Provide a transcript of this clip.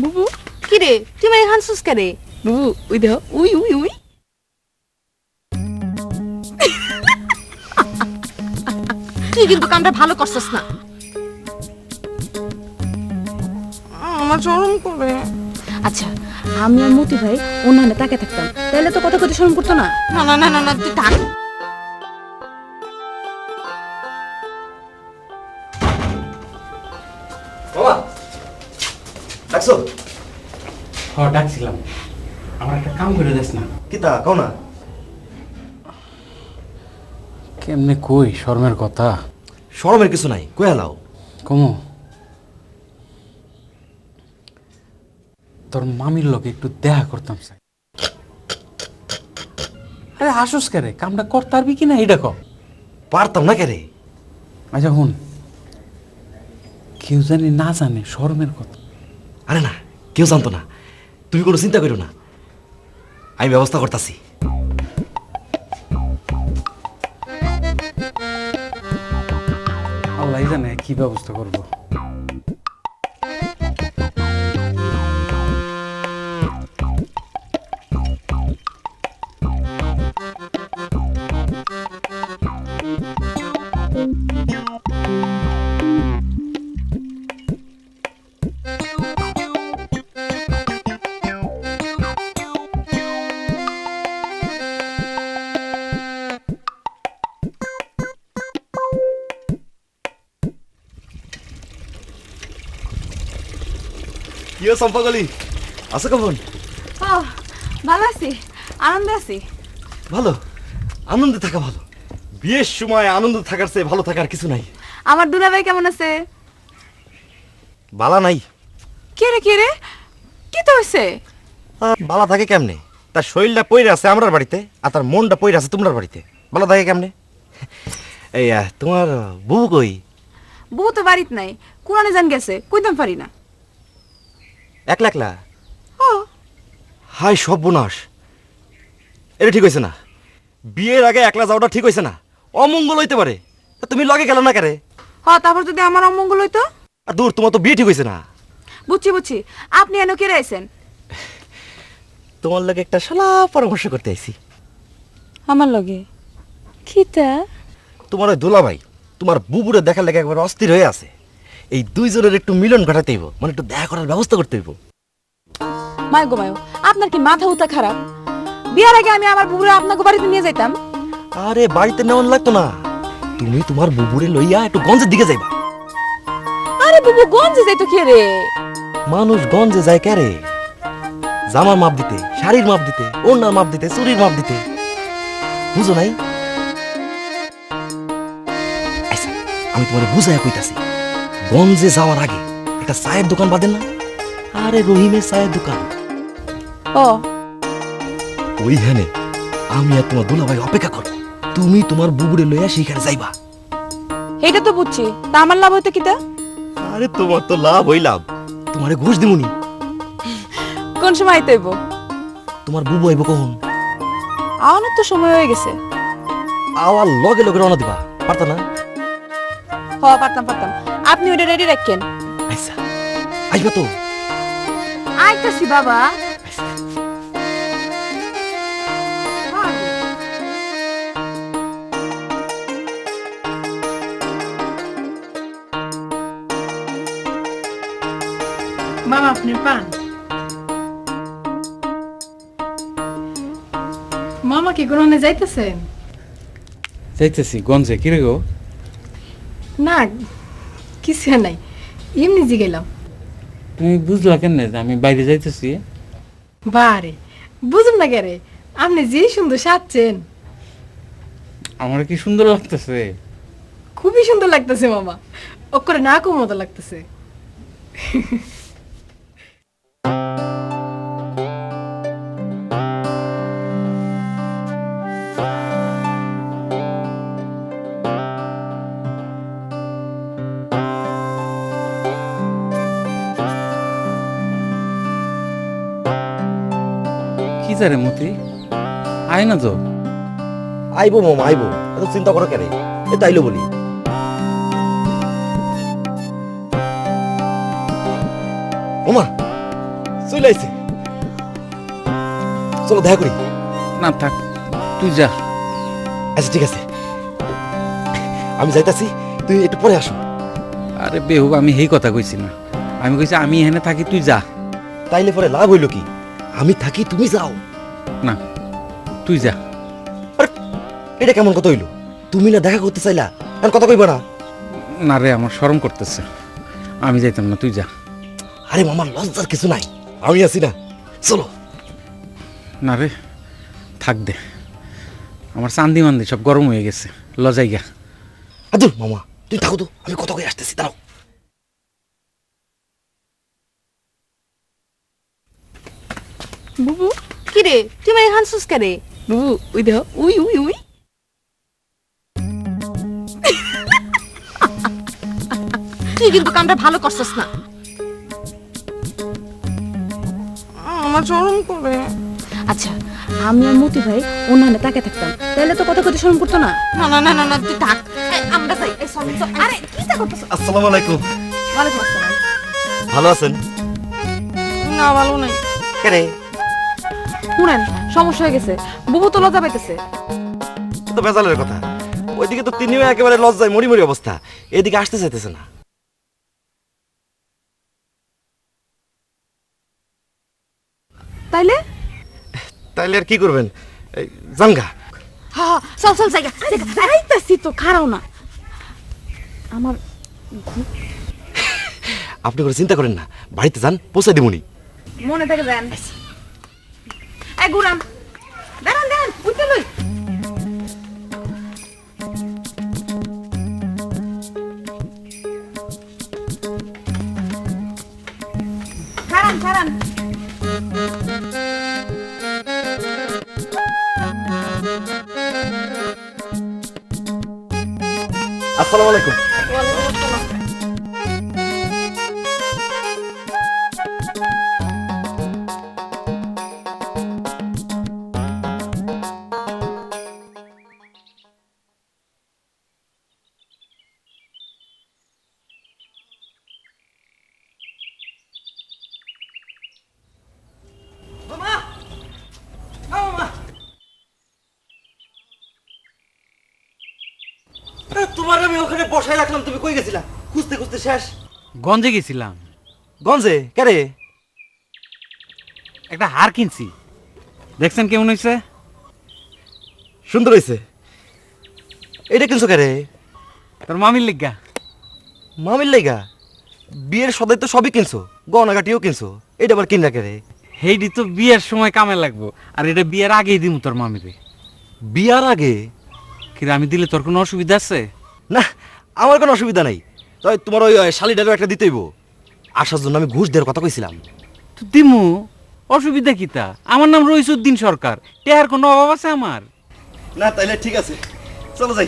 বুবু কি রে? তুই মানে হানসুস কে রে বুবু উই দেহ উই উই উই। তুই কিন্তু কামটা ভালো করছস না। আমার চরম করে। আচ্ছা আমি আর মতি ভাই অন্যান্য তাকে থাকতাম। তাহলে তো কথা কথা শরম করতো না? না না না না না তুই থাক। ডাকছো? হ ডাকছিলাম। আমার একটা কাম করে দিস না। কিতা কও না। কেমনে কই শর্মের কথা? শরমের কিছু নাই কই হালাও কমু। তোর মামির লোকে একটু দেখা করতাম চাই। আরে হাসুস কে রে কামটা করতে পারবি কিনা এইটা ক। পারতাম না কে রে আচ্ছা হুন। কেউ জানি না জানে শর্মের কথা। আরে না, কেউ জানতো না। তুমি কোনো চিন্তা করো না। আমি ব্যবস্থা করতেছি। আল্লাহ জানে কি ব্যবস্থা করব। কি সম্পাগলি আছো কেমন ভালো আছি। আনন্দ আছি। ভালো। আনন্দে থাকা ভালো। বিয়ের সময় আনন্দ থাকার চেয়ে ভালো থাকার কিছু নাই। আমার দুলাভাই কেমন আছে? বালা নাই। কে রে কে রে? কি তো হইছে আহ, বালা থাকে কেমনে? তার শরীরটা পইরে আছে আমরার বাড়িতে আর তার মনটা পইরে আছে তোমার বাড়িতে। বালা থাকে কেমনে? এই তোমার বউ কই? বউ তো বাড়িত নাই। কোরআনে জান গেছে কইতাম পারি না। একলা একলা? হাই সর্বনাশ। এটা ঠিক হয়েছে না। বিয়ের আগে একলা যাওয়াটা ঠিক হয়েছে না। অমঙ্গল হইতে পারে। তা তুমি লগে গেল না কেরে? হ তারপর যদি আমার অমঙ্গল হইতো? আর দূর তোমার তো বিয়ে ঠিক হয়েছে না। বুঝছি বুঝছি। আপনি এনে কে আইছেন? তোমার লগে একটা শালা পরামর্শ করতে আইছি। আমার লগে? খিতা তোমার ওই দোলাভাই তোমার বুবুরে দেখার লেগে একবার অস্থির হয়ে আছে। এই দুইজনের একটু মিলন ঘটাতে হইব। মানে একটু দেখা করার ব্যবস্থা করতে হইব। মায় গো মায়ো আপনার কি মাথা উতা খারাপ? বিয়ার আগে আমি আমার বুবুরে আপনাকে বাড়িতে নিয়ে যাইতাম। আরে বাড়িতে নেওয়ান লাগতো না। তুমি তোমার বুবুরে লইয়া একটু গঞ্জের দিকে যাইবা। আরে বুবু গঞ্জে যাইতো কে রে? মানুষ গঞ্জে যায় ক্যারে জামার মাপ দিতে শাড়ির মাপ দিতে ওড়নার মাপ দিতে চুরির মাপ দিতে। বুঝো নাই? আচ্ছা, আমি তোমার বুঝাইয়া কইতাছি। গঞ্জে যাওয়ার আগে একটা চায়ের দোকান বাঁধেন না? আরে রহিমের চায়ের দোকান। ও। ওইখানে আমি আর তোমার দুলাভাই অপেক্ষা করো। তুমি তোমার বুবুরে লইয়া সেইখানে যাইবা। এটা তো বুঝছি। তা আমার লাভ হইতো কিতা? আরে তোমার তো লাভ হই লাভ তোমারে ঘুষ দিমুনি। কোন সময় আইতে হইব? তোমার বুবু আইব কখন? আওয়ানোর তো সময় হয়ে গেছে। আওয়ার লগে লগে রওনা দিবা। পারতা না? হ পারতাম পারতাম। আপনি ওটা রেডি রাখেন। আচ্ছা আইবা তো। আইতাছি বাবা। মামা আপনি পান? মামা কি গ্রহণে যাইতেছেন? যাইতেছি গঞ্জে। কি রে গো? না কিছু নাই। এমনি জিগাইলাম তুমি বুঝলা কেন যে আমি বাইরে যাইতেছি? বারে বুঝুন না গেরে আপনি যে সুন্দর সাজছেন। আমার কি সুন্দর লাগতেছে? খুবই সুন্দর লাগতেছে মামা। ওকরে না কম মতো লাগতেছে। কি মতি? আয় না তো। আইবো মামা আইবো। এত চিন্তা করো কেন? এ তাইলো বলি। ওমা চলে আইছে। চলো দেখা করি। না থাক তুই যা। আচ্ছা ঠিক আছে। আমি যাইতাছি তুই একটু পরে আসো। আরে বেহুব আমি সেই কথা কইছি না। আমি কইছি আমি এখানে থাকি তুই যা। তাইলে পরে লাভ হইল কি? আমি থাকি তুমি যাও। না তুই যা। আরে, এটা কেমন কথা হইল? তুমি না দেখা করতে চাইলা আর কথা কইবা না। না রে আমার শরম করতেছে। আমি যাইতাম না তুই যা। আরে মামা লজ্জার কিছু নাই। আমি আছি না। চলো। না রে থাক দে। আমার চান্দি মান্দি সব গরম হয়ে গেছে। লজাই গা। আদুর মামা তুই থাকো তো আমি কথা কই আসতেছি দাঁড়াও। বুবু কি রে? তুই মানে হানসুস কে রে বুবু উই দেহ উই উই উই। তুই কিন্তু কামটা ভালো করছস না। আমার শরম করে। আচ্ছা আমি আর মতি ভাই অন্যান্য তাকে থাকতাম। তাহলে তো কথা কইতে শরম করতো না? না না না না না তুই থাক। আমরা যাই। এই সরি আরে কি তা করতেছ? আসসালামু আলাইকুম। ওয়ালাইকুম আসসালাম। ভালো আছেন? না ভালো নাই। কে রে? শুনেন সমস্যা হয়ে গেছে। বুবু তো লজ্জা পাইতেছে। তো বেজালের কথা। ওইদিকে তো তিনিও একেবারে লজ্জায় মরি মরি অবস্থা। এদিকে আসতে চাইতেছে না। তাইলে? তাইলে আর কি করবেন? এই, জানগা। চল চল জায়গা আইতাছি তো খারাও না। আমার আপনি করে চিন্তা করেন না। বাড়িতে যান পৌঁছে দিবনি মনে থেকে যান। এই গুরাম দাঁড়ান দাঁড়ান উঠতে লই। খারান খারান আসসালামু আলাইকুম। তোমার আমি ওখানে বসায় রাখলাম তুমি কই গেছিলা? খুঁজতে খুঁজতে শেষ। গঞ্জে গেছিলাম। গঞ্জে? কেরে একটা হার কিনছি। দেখছেন কেমন হয়েছে সুন্দর হয়েছে এটা কিনছো কেরে তোর মামির লিগা। মামির লাইগা বিয়ের সদাই তো সবই কিনছো। গহনাগাটিও কিনছো। এটা আবার কিনা কেরে হেইডি তো বিয়ের সময় কামে লাগবো। আর এটা বিয়ের আগেই দিমু তোর মামিরে। বিয়ার আগে? কিন্তু আমি দিলে তোর কোনো অসুবিধা আছে? না আমার কোনো অসুবিধা নাই। তবে তোমার ওই শালি শালিটারও একটা দিতেইব। আসার জন্য আমি ঘুষ দেওয়ার কথা কইছিলাম। তো দিমু অসুবিধা কি তা? আমার নাম রইসুদ্দিন সরকার। টেহার কোনো অভাব আছে আমার? না তাইলে ঠিক আছে। চলো যাই।